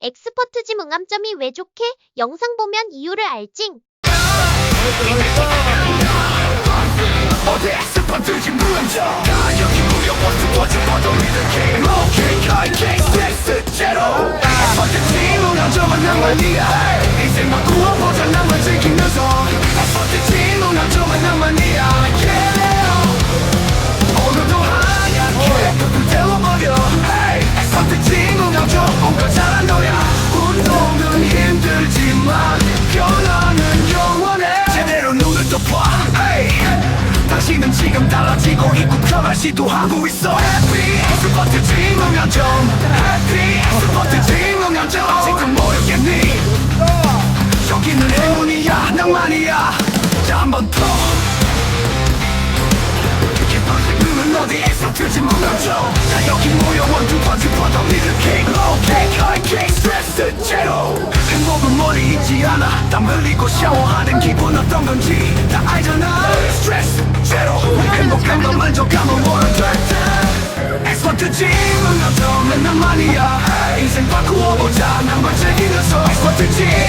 엑스퍼트 지문감점이 왜 좋게? 영상 보면 이유를 알징. 어디 스펀트지 무한정 가격이 무려 원투 원투 버더리는 king 로케 카이 케이스 섹스 제로 스펀트지 무한정은 낭만이야 인 봐. Hey. 당신은 지금 달라지고 입국형을 시도하고 있어. Happy! 스포트 증명연점 Happy! 스포트 증명연점 아직도 모르겠니? 여기는 행운이야 낭만이야. 자한 번더. 눈은 어디 스포트 증명연점 자 여기 모여 원투 번지 버더리를 있지 않아. 땀 흘리고 샤워하는 기분 어떤 건지 다 알잖아. 스트레스 제로 행복한 건 뭐든 됐다 엑스퍼트 짐은 어쩌면 낭만이야. 인생 바꾸어보자. 난걸 즐기면서 엑스퍼트 어쩌면